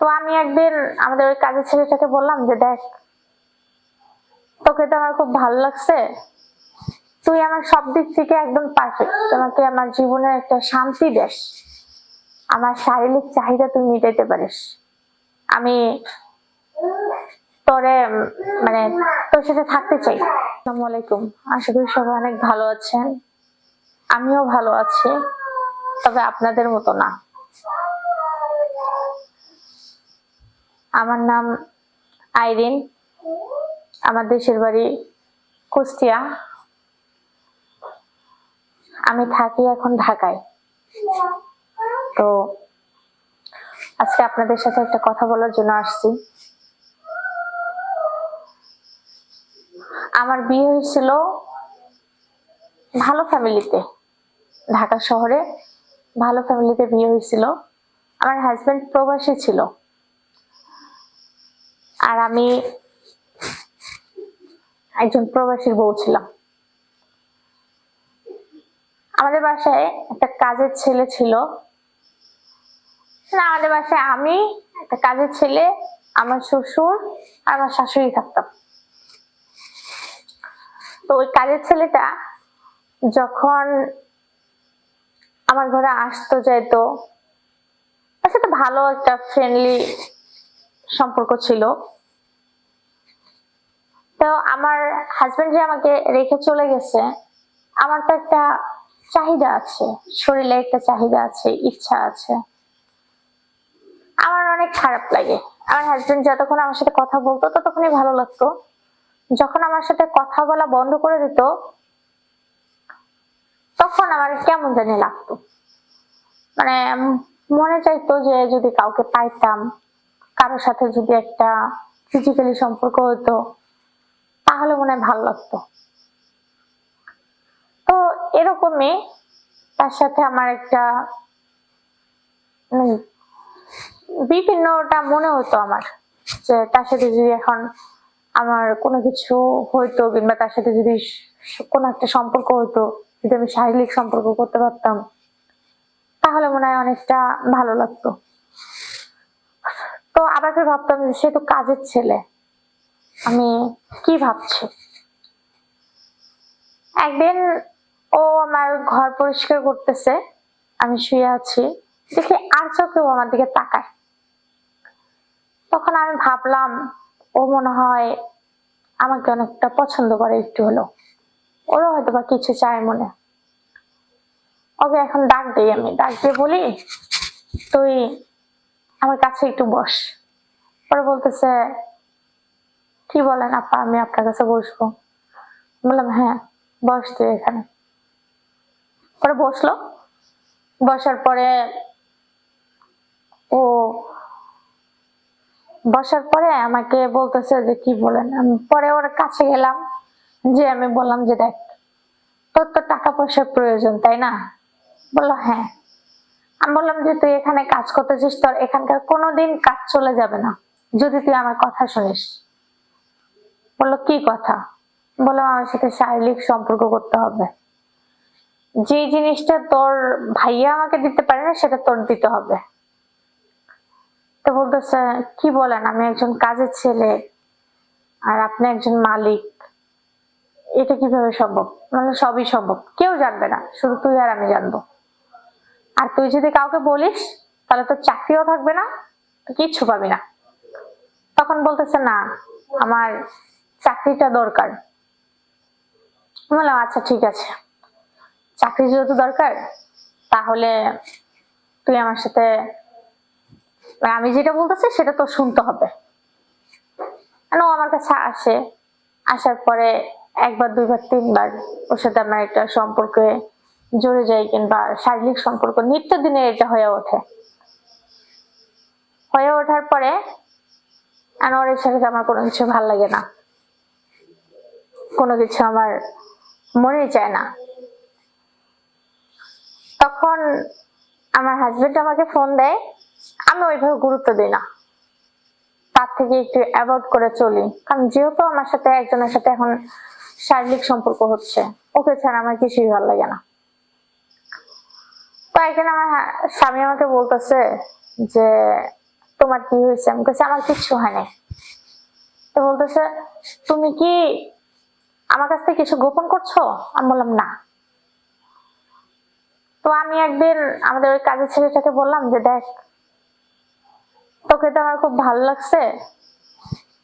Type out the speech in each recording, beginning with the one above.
তো আমি একদিন আমাদের ওই কাজের ছেলেটাকে বললাম যে, দেখ, তোকে তো আমার খুব ভালো লাগছে। তুই আমার সব দিক থেকে একদম পারফেক্ট তোমাকে আমার জীবনের একটা শান্তি দেশ আমার শারীরিক চাহিদা তুই মিটাইতে পারিস। আমি তোরে মানে তোর সাথে থাকতে চাই। আসসালামু আলাইকুম। আশা করি সবাই অনেক ভালো আছেন। আমিও ভালো আছি, তবে আপনাদের মতো না। আমার নাম আইরিন। আমার দেশের বাড়ি কুষ্টিয়া। আমি থাকি এখন ঢাকায়। তো আজকে আপনাদের সাথে একটা কথা বলার জন্য আসছি। আমার বিয়ে হয়েছিল ভালো ফ্যামিলিতে, ঢাকা শহরে ভালো ফ্যামিলিতে বিয়ে হয়েছিল। আমার হাজবেন্ড প্রবাসী ছিল। আর আমি একজন প্রবাসীর বউ ছিলাম। আমাদের বাসায় একটা কাজের ছেলে ছিল। না, আমাদের বাসায় আমি, একটা কাজের ছেলে, আমার শ্বশুর আর আমার শাশুড়ি থাকতাম। তো ওই কাজের ছেলেটা যখন আমার ঘরে আসতো, যাইতো, তার সাথে ভালো একটা ফ্রেন্ডলি সম্পর্ক ছিল। তো আমার হাজবেন্ড যে আমাকে রেখে চলে গেছে, আমার তো একটা চাহিদা আছে, শরীরে একটা চাহিদা আছে, ইচ্ছা আছে। আমার অনেক খারাপ লাগে। আমার হাজবেন্ড যতক্ষণ আমার সাথে কথা বলতো, ততক্ষণই ভালো লাগতো। যখন আমার সাথে কথা বলা বন্ধ করে দিত, তখন আমার কেমন জানি লাগতো। মানে মনে চাইতো যে যদি কাউকে পাইতাম, কারোর সাথে যদি একটা ফিজিক্যালি সম্পর্ক হতো তাহলে মনে হয় ভালো লাগতো। তো এরকমই তার সাথে আমার একটা উম, বিভিন্নটা মনে হতো আমার যে তার সাথে যদি এখন আমার কোনো কিছু হইতো কিংবা তার সাথে যদি কোনো একটা সম্পর্ক হতো যদি আমি শারীরিক সম্পর্ক করতে পারতাম তাহলে মনে হয় অনেকটা ভালো লাগতো। তো আবার ভাবতাম যে সে তো কাজের ছেলে। আমি কি ভাবছি? একদিন ও আমার ঘর পরিষ্কার করতেছে, আমি শুয়ে আছি, দেখি আর চোখে ও আমার দিকে তাকায়। তখন আমি ভাবলাম, ও মনে হয় আমাকে অনেকটা পছন্দ করে একটু হলো ওরও হয়তো বা কিছু চায় মনে। ওকে এখন ডাক দিই আমি, ডাক দিয়ে বলি, তুই আমার কাছে একটু বস। পরে বলতেছে কি বলেন আপা? আমি আপনার কাছে বসবো। বললাম হ্যাঁ বস তুই এখানে। পরে বসল। বসার পরে ও বসার পরে আমাকে বলতেছে যে, কি বলেন? আমি পরে ওর কাছে গেলাম। যে আমি বললাম যে, দেখ, তোর তো টাকা পয়সার প্রয়োজন, তাই না? বলল হ্যাঁ। আমি বললাম যে, তুই এখানে কাজ করতেছিস, তোর এখানকার কোনোদিন কাজ চলে যাবে না, যদি তুই আমার কথা শুনিস। বলল, কি কথা? বললাম আমার সাথে শারীরিক সম্পর্ক করতে হবে। যে জিনিসটা তোর ভাইয়া আমাকে দিতে পারে না, সেটা তোর দিতে হবে। তো বলতেছে কি বলেন? আমি একজন কাজের ছেলে আর আপনি একজন মালিক। এটা কীভাবে সম্ভব? মানে সবই সম্ভব। কেউ জানবে না। শুধু তুই আর আমি জানব। আর তুই যদি কাউকে বলিস, তাহলে তোর চাকরিও থাকবে না, তুই কিচ্ছু পাবি না। তখন বলতেছে, না, আমার চাকরিটা দরকার। বললাম আচ্ছা ঠিক আছে। চাকরি যেহেতু দরকার, তাহলে তুই আমার সাথে মানে আমি যেটা বলতেছি, সেটা তো শুনতে হবে। ও আমার কাছে আসে। আসার পরে একবার, দুইবার, তিনবার ওর সাথে আমার একটা সম্পর্কে জড়ে যাই কিংবা শারীরিক সম্পর্ক নিত্য দিনে এটা হয়ে ওঠে। হয়ে ওঠার পরে, আর ওর সাথে আমার কোনো কিছু ভালো লাগে না। কোনো কিছু আমার মনে চায় না। তখন আমার হাজবেন্ড আমাকে ফোন দেয়, আমি ওইভাবে গুরুত্ব দিই না। তার থেকে একটু অ্যাভয়েড করে চলি। কারণ যেহেতু আমার সাথে একজনের সাথে এখন শারীরিক সম্পর্ক হচ্ছে, ওকে ছাড়া আমার কিছুই ভালো লাগে না। তো একদিন আমার স্বামী আমাকে বলতেছে যে, তোমার কি হয়েছে? আমি বলছি আমার কিচ্ছু হয় নাই। তো বলতেছে, তুমি কি আমার কাছ থেকে কিছু গোপন করছ? আমি বললাম, না। তো আমি একদিন আমাদের ওই কাজের ছেলেটাকে বললাম যে, দেখ, তোকে তো আমার খুব ভালো লাগছে।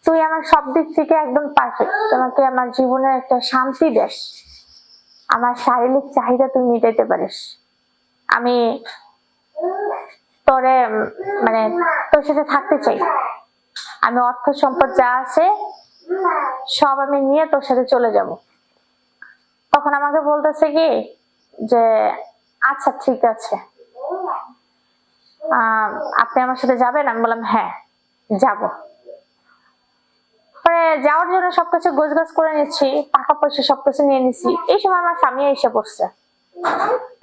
তুই আমার সব দিক থেকে একদম পারফেক্ট তোমাকে আমার জীবনের একটা শান্তি দেশ আমার শারীরিক চাহিদা তুই মিটাইতে পারিস। আমি তোরে মানে তোর সাথে থাকতে চাই। আমি অর্থ সম্পদ যা আছে সব আমি নিয়ে তোর সাথে চলে যাব। তখন আমাকে বলতেছে কি যে আচ্ছা ঠিক আছে। আপনি আমার সাথে যাবেন? আমি বললাম হ্যাঁ যাব। পরে যাওয়ার জন্য সবকিছু গোছগাছ করে নিচ্ছি, টাকা পয়সা সবকিছু নিয়ে নিছি এই সময় আমার স্বামী এসে পড়ছে।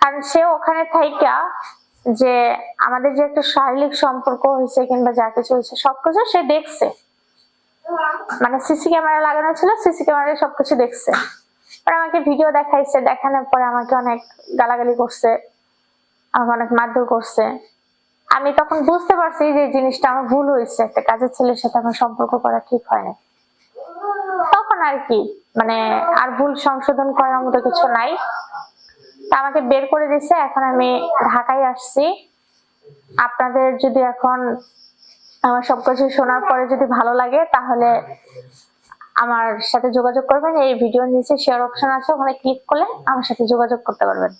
কারণ সে ওখানে থাইকা যে আমাদের যে একটা শারীরিক সম্পর্ক হয়েছে কিংবা যা কিছু হয়েছে, সবকিছু সে দেখছে। মানে সিসি ক্যামেরা লাগানো ছিল, সিসি ক্যামেরায় সবকিছু দেখছে। পরে আমাকে ভিডিও দেখাইছে, দেখানোর পরে আমাকে অনেক গালাগালি করছে, আমাকে অনেক মারধর করছে। আমি তখন বুঝতে পারছি যে জিনিসটা আমার ভুল হয়েছে, একটা কাজের ছেলের সাথে আমার সম্পর্ক করা ঠিক হয়নি তখন আর কি মানে আর ভুল সংশোধন করার মতো কিছু নাই। তা আমাকে বের করে দিছে এখন আমি ঢাকায় আসছি। আপনাদের যদি এখন আমার সব কিছু শোনার পরে যদি ভালো লাগে, তাহলে আমার সাথে যোগাযোগ করবেন। এই ভিডিওর নিচে শেয়ার অপশন আছে, ওখানে ক্লিক করলে আমার সাথে যোগাযোগ করতে পারবেন।